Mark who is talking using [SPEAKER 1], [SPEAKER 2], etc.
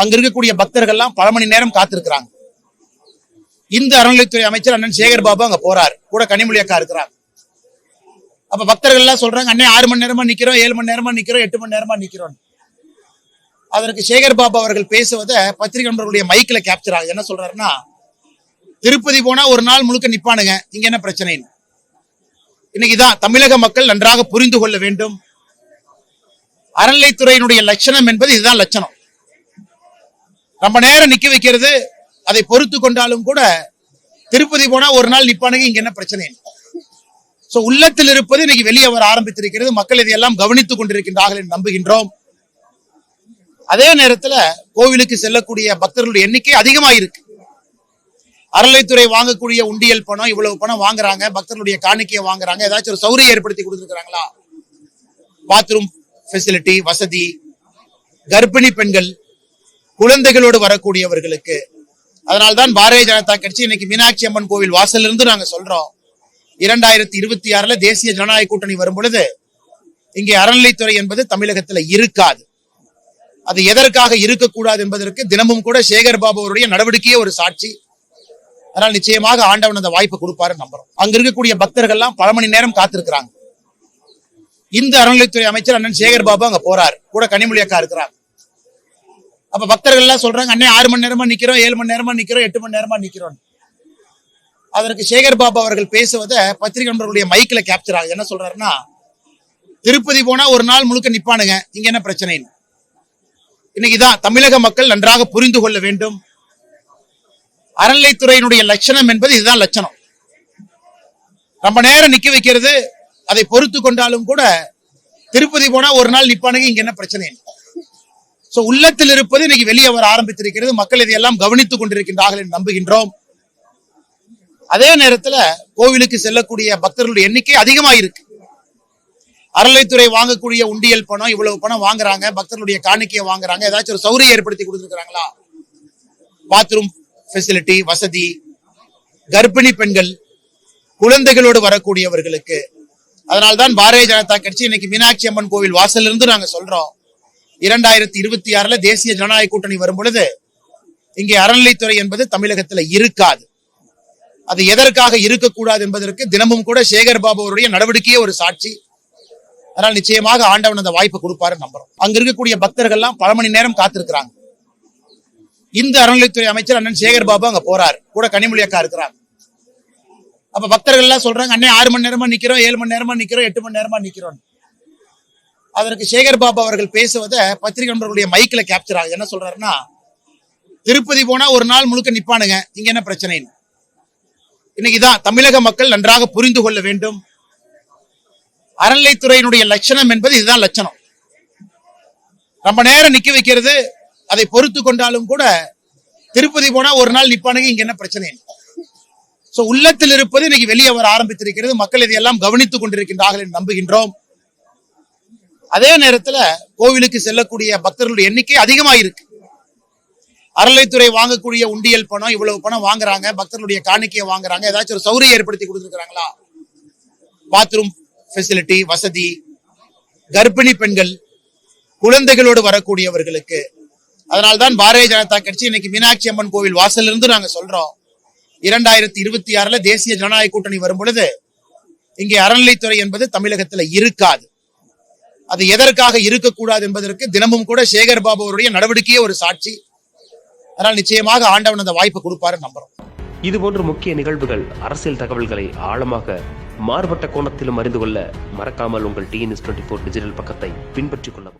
[SPEAKER 1] அங்க இருக்கக்கூடிய பக்தர்கள்லாம் பல மணி நேரம் காத்திருக்கிறாங்க. இந்த அறநிலைத்துறை அமைச்சர் அண்ணன் சேகர் பாபு அங்க போறாரு. கூட கனிமொழி அக்கா இருக்கிறாங்க. அப்ப பக்தர்கள் எல்லாம் சொல்றாங்க அண்ணே ஆறு மணி நேரமா நிக்கிறோம் ஏழு மணி நேரமா நிக்கிறோம் எட்டு மணி நேரமா நிக்கிறோம் அதற்கு சேகர் பாபு அவர்கள் பேசுவதை பத்திரிகை நண்பர்களுடைய மைக்ல கேப்சர் ஆகுது. என்ன சொல்றாருன்னா திருப்பதி போனா ஒரு நாள் முழுக்க நிப்பானுங்க. இங்க என்ன பிரச்சனை இன்னைக்கு இதான் தமிழக மக்கள் நன்றாக புரிந்து கொள்ள வேண்டும். அறநிலைத்துறையினுடைய லட்சணம் என்பது இதுதான் லட்சணம். ரொம்ப நேரம் நிக்க வைக்கிறது அதை பொறுத்து கொண்டாலும் கூட திருப்பதி போனா ஒரு நாள் நிப்பானுங்க இங்க என்ன பிரச்சனை? சோ உள்ளத்தில் இருப்பது இன்னைக்கு வெளியே வர ஆரம்பித்திருக்கிறது. மக்கள் இதையெல்லாம் கவனித்துக் கொண்டிருக்கின்றார்கள் என்று நம்புகின்றோம். அதே நேரத்துல கோவிலுக்கு செல்லக்கூடிய பக்தர்களுடைய எண்ணிக்கை அதிகமாக இருக்கு அறநிலைத்துறை வாங்கக்கூடிய உண்டியல் பணம் இவ்வளவு பணம் வாங்குறாங்க பக்தர்களுடைய காணிக்கையை வாங்குறாங்க ஏதாச்சும் ஒரு சௌரியம் ஏற்படுத்தி கொடுத்துருக்காங்களா பாத்ரூம் ஃபெசிலிட்டி வசதி கர்ப்பிணி பெண்கள் குழந்தைகளோடு வரக்கூடியவர்களுக்கு. அதனால்தான் பாரதிய ஜனதா கட்சி இன்னைக்கு மீனாட்சி அம்மன் கோவில் வாசல்ல இருந்து நாங்க சொல்றோம். இரண்டாயிரத்தி இருபத்தி ஆறுல தேசிய ஜனநாயக கூட்டணி வரும் பொழுது இங்கே அறநிலைத்துறை என்பது தமிழகத்துல இருக்காது. அது எதற்காக இருக்கக்கூடாது என்பதற்கு தினமும் கூட சேகர் பாபு அவருடைய நடவடிக்கையே ஒரு சாட்சி. அதனால் நிச்சயமாக ஆண்டவன் அந்த வாய்ப்பு கொடுப்பாரு நம்புறோம். அங்க இருக்கக்கூடிய பக்தர்கள்லாம் பல மணி நேரம் காத்திருக்கிறாங்க. இந்த அறநிலைத்துறை அமைச்சர் அண்ணன் சேகர் பாபு அங்க போறாரு. கூட கனிமொழி அக்கா இருக்கிறாங்க. அப்ப பக்தர்கள் எல்லாம் சொல்றாங்க அண்ணே ஆறு மணி நேரமா நிக்கிறோம் ஏழு மணி நேரமா நிக்கிறோம் எட்டு மணி நேரமா நிக்கிறோம். அதற்கு சேகர் பாபு அவர்கள் பேசுவதை பத்திரிகை நண்பர்களுடைய மைக்ல கேப்சர் ஆகுது. என்ன சொல்றாருன்னா திருப்பதி போனா ஒரு நாள் முழுக்க நிப்பானுங்க. இங்க என்ன பிரச்சனை இன்னைக்கு இதான் தமிழக மக்கள் நன்றாக புரிந்து கொள்ள வேண்டும். அறநிலைத்துறையினுடைய லட்சணம் என்பது இதுதான் லட்சணம். ரொம்ப நேரம் நிக்க வைக்கிறது. அதை பொறுத்து கொண்டாலும் கூட திருப்பதி போனா ஒரு நாள் நிப்பானுங்க இங்க என்ன பிரச்சனை? சோ உள்ளத்தில் இருப்பது இன்னைக்கு வெளியே வர ஆரம்பித்திருக்கிறது. மக்கள் இதையெல்லாம் கவனித்துக் கொண்டிருக்கின்றார்கள் என்று நம்புகின்றோம். அதே நேரத்துல கோவிலுக்கு செல்லக்கூடிய பக்தர்களுடைய எண்ணிக்கை அதிகமாக இருக்கு வாங்கக்கூடிய உண்டியல் பணம் இவ்வளவு பணம் வாங்குறாங்க. பக்தர்களுடைய காணிக்கையை வாங்குறாங்க. ஏதாச்சும் ஒரு சௌரியம் ஏற்படுத்தி கொடுத்துருக்காங்களா பாத்ரூம் ஃபெசிலிட்டி வசதி கர்ப்பிணி பெண்கள் குழந்தைகளோடு வரக்கூடியவர்களுக்கு அதனால்தான் பாரதிய ஜனதா கட்சி இன்னைக்கு மீனாட்சி அம்மன் கோவில் வாசல்ல இருந்து நாங்க சொல்றோம். இரண்டாயிரத்தி இருபத்தி ஆறுல தேசிய ஜனநாயக கூட்டணி வரும் பொழுது இங்கே அறநிலைத்துறை என்பது தமிழகத்துல இருக்காது. அது எதற்காக இருக்கக்கூடாது என்பதற்கு தினமும் கூட சேகர் பாபு அவருடைய நடவடிக்கையே ஒரு சாட்சி. அதனால் நிச்சயமாக ஆண்டவன் அந்த வாய்ப்பு கொடுப்பாருன்னு நம்புறோம். அங்க இருக்கக்கூடிய பக்தர்கள்லாம் பல மணி நேரம் காத்திருக்கிறாங்க. இந்த அறநிலைத்துறை அமைச்சர் அண்ணன் சேகர் பாபு அங்க போறாரு. கூட கனிமொழி அக்கா இருக்கிறாங்க. அப்ப பக்தர்கள் எல்லாம் சொல்றாங்க அண்ணே ஆறு மணி நேரமா நிக்கிறோம் ஏழு மணி நேரமா நிக்கிறோம் எட்டு மணி நேரமா நிக்கிறோம் அதற்கு சேகர் பாபு அவர்கள் பேசுவதை பத்திரிகை நண்பர்களுடைய மைக்ல கேப்சர் ஆகுது. என்ன சொல்றாருன்னா திருப்பதி போனா ஒரு நாள் முழுக்க நிப்பானுங்க. இங்க என்ன பிரச்சனை இன்னைக்கு இதான் தமிழக மக்கள் நன்றாக புரிந்து கொள்ள வேண்டும். அறநிலைத்துறையினுடைய லட்சணம் என்பது இதுதான் லட்சணம். ரொம்ப நேரம் நிக்க வைக்கிறது அதை பொறுத்து கொண்டாலும் கூட திருப்பதி போனா ஒரு நாள் நிப்பானுங்க இங்க என்ன பிரச்சனை சோ உள்ளத்தில் இருப்பது இன்னைக்கு வெளியே வர ஆரம்பித்திருக்கிறது. மக்கள் இதையெல்லாம் கவனித்துக் கொண்டிருக்கின்றார்கள் என்று நம்புகின்றோம். அதே நேரத்துல கோவிலுக்கு செல்லக்கூடிய பக்தர்களுடைய எண்ணிக்கை அதிகமாயிருக்கு. அறலைத்துறை வாங்கக்கூடிய உண்டியல் பணம் இவ்வளவு பணம் வாங்குறாங்க. பக்தர்களுடைய காணிக்கையை வாங்குறாங்க. ஏதாச்சும் ஒரு சௌரியம் ஏற்படுத்தி கொடுத்துருக்காங்களா பாத்ரூம் ஃபெசிலிட்டி வசதி கர்ப்பிணி பெண்கள் குழந்தைகளோடு வரக்கூடியவர்களுக்கு. அதனால்தான் பாரதிய ஜனதா கட்சி இன்னைக்கு மீனாட்சி அம்மன் கோவில் வாசல்ல இருந்து நாங்க சொல்றோம். இரண்டாயிரத்தி இருபத்தி ஆறுல தேசிய ஜனநாயக கூட்டணி வரும் பொழுது இங்கே அறநிலைத்துறை என்பது தமிழகத்துல இருக்காது. அது எதற்காக இருக்கக்கூடாது என்பதற்கு தினமும் கூட சேகர் பாபு அவருடைய நடவடிக்கையே ஒரு சாட்சி. அதனால் நிச்சயமாக ஆண்டவன் அந்த வாய்ப்பு கொடுப்பாருன்னு நம்புறோம்.
[SPEAKER 2] இது போன்ற முக்கிய நிகழ்வுகள் அரசியல் தகவல்களை ஆழமாக மாறுபட்ட கோணத்திலும் அறிந்து கொள்ள மறக்காமல் உங்கள் டிஎன்எஸ் டுவெண்ட்டி ஃபோர் டிஜிட்டல் பக்கத்தை பின்பற்றிக் கொள்ளவும்.